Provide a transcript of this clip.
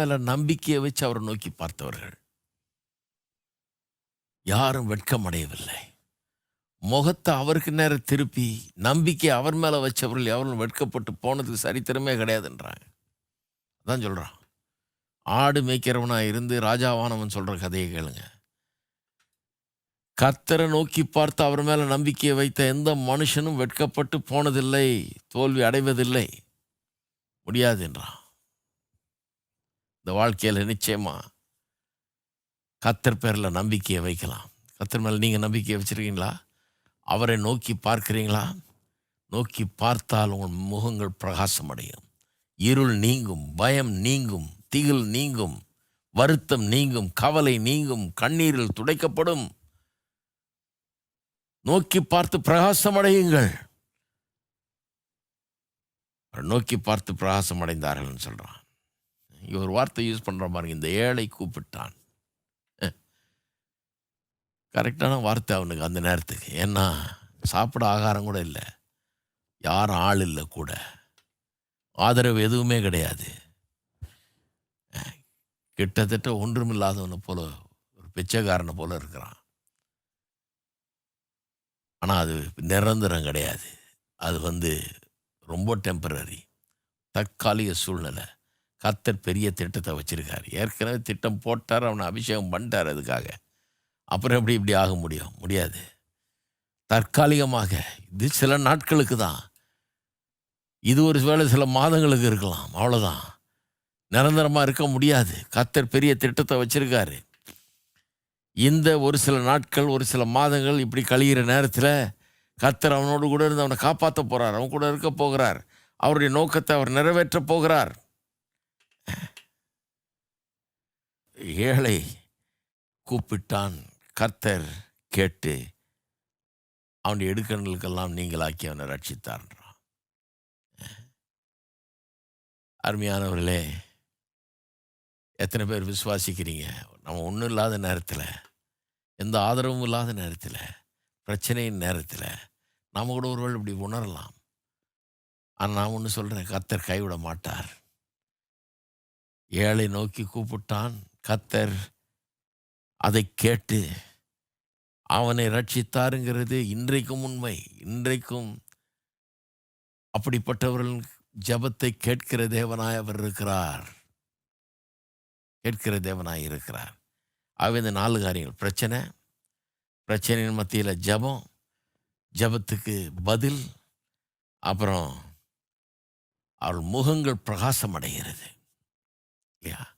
மேல நம்பிக்கையை வச்சு அவரை நோக்கி பார்த்தவர்கள். யாரும் வெட்கம் அடையவில்லை முகத்தை அவருக்கு நேரம் திருப்பி நம்பிக்கை அவர் மேல வச்சவர்கள் எவரும் வெட்கப்பட்டு போனதுக்கு சரித்திரமே கிடையாதுன்றாங்க. அதான் சொல்றான். ஆடு மேய்க்கிறவனா இருந்து ராஜாவானவன் சொல்ற கதையை கேளுங்க. கர்த்தரை நோக்கி பார்த்து அவர் மேல நம்பிக்கையை வைத்த எந்த மனுஷனும் வெட்கப்பட்டு போனதில்லை தோல்வி அடைவதில்லை. முடியாது என்றான் இந்த வாழ்க்கையில் நிச்சயமா கத்தர் பேரில் நம்பிக்கையை வைக்கலாம். கத்தர் மேலே நீங்கள் நம்பிக்கையை வச்சிருக்கீங்களா? அவரை நோக்கி பார்க்கிறீங்களா? நோக்கி பார்த்தால் உங்கள் முகங்கள் பிரகாசம் அடையும் இருள் நீங்கும் பயம் நீங்கும் திகில் நீங்கும் வருத்தம் நீங்கும் கவலை நீங்கும் கண்ணீரில் துடைக்கப்படும். நோக்கி பார்த்து பிரகாசம் அடையுங்கள் நோக்கி பார்த்து பிரகாசம் அடைந்தார்கள்னு சொல்றான். இங்கே ஒரு வார்த்தை யூஸ் பண்ணுற பாருங்க இந்த ஏழை கூப்பிட்டான். கரெக்டான வார்த்தை அவனுக்கு அந்த நேரத்துக்கு. ஏன்னா சாப்பிட ஆகாரம் கூட இல்லை. யாரும் ஆள் இல்லை கூட. ஆதரவு எதுவுமே கிடையாது. கிட்டத்தட்ட ஒன்றுமில்லாதவனை போல ஒரு பிச்சைக்காரனை போல இருக்கிறான். ஆனால் அது நிரந்தரம் கிடையாது. அது வந்து ரொம்ப டெம்பரரி தற்காலிக சூழ்நிலை. கர்த்தர் பெரிய திட்டத்தை வச்சுருக்கார். ஏற்கனவே திட்டம் போட்டார் அவனை அபிஷேகம் பண்ணிட்டார் அதுக்காக. அப்புறம் எப்படி இப்படி ஆக முடியும்? முடியாது. தற்காலிகமாக இது சில நாட்களுக்கு தான். இது ஒரு வேளை சில மாதங்களுக்கு இருக்கலாம். அவ்வளோதான் நிரந்தரமாக இருக்க முடியாது. கர்த்தர் பெரிய திட்டத்தை வச்சுருக்காரு. இந்த ஒரு சில நாட்கள் ஒரு சில மாதங்கள் இப்படி கழிகிற நேரத்தில் கர்த்தர் அவனோடு கூட இருந்து அவனை காப்பாற்ற போகிறார் அவன் கூட இருக்க போகிறார். அவருடைய நோக்கத்தை அவர் நிறைவேற்றப் போகிறார். ஏழை கூப்பிட்டான் கர்த்தர் கேட்டு அவனுடைய எடுக்கணுக்கெல்லாம் நீங்களாக்கி அவனை ரட்சித்தார்ன்றான் அருமையானவர்களே எத்தனை பேர் விசுவாசிக்கிறீங்க? நம்ம ஒன்றும் இல்லாத நேரத்தில் எந்த ஆதரவும் இல்லாத நேரத்தில் பிரச்சனையின் நேரத்தில் நம்ம கூட ஒருவேளை இப்படி உணரலாம். ஆனால் நான் ஒன்று சொல்கிறேன் கத்தர் கைவிட மாட்டார். ஏழை நோக்கி கூப்பிட்டான் கத்தர் அதை கேட்டு அவனை ரட்சித்தாருங்கிறது இன்றைக்கும் உண்மை. இன்றைக்கும் அப்படிப்பட்டவர்கள் ஜபத்தை கேட்கிற தேவனாய் அவர் இருக்கிறார். கேட்கிற தேவனாய் இருக்கிறார். ஆகவே இந்த நாலு காரியங்கள் பிரச்சனை பிரச்சனையின் மத்தியில் ஜபம் ஜபத்துக்கு பதில் அப்புறம் அவள் முகங்கள் பிரகாசம் அடைகிறது இல்லையா?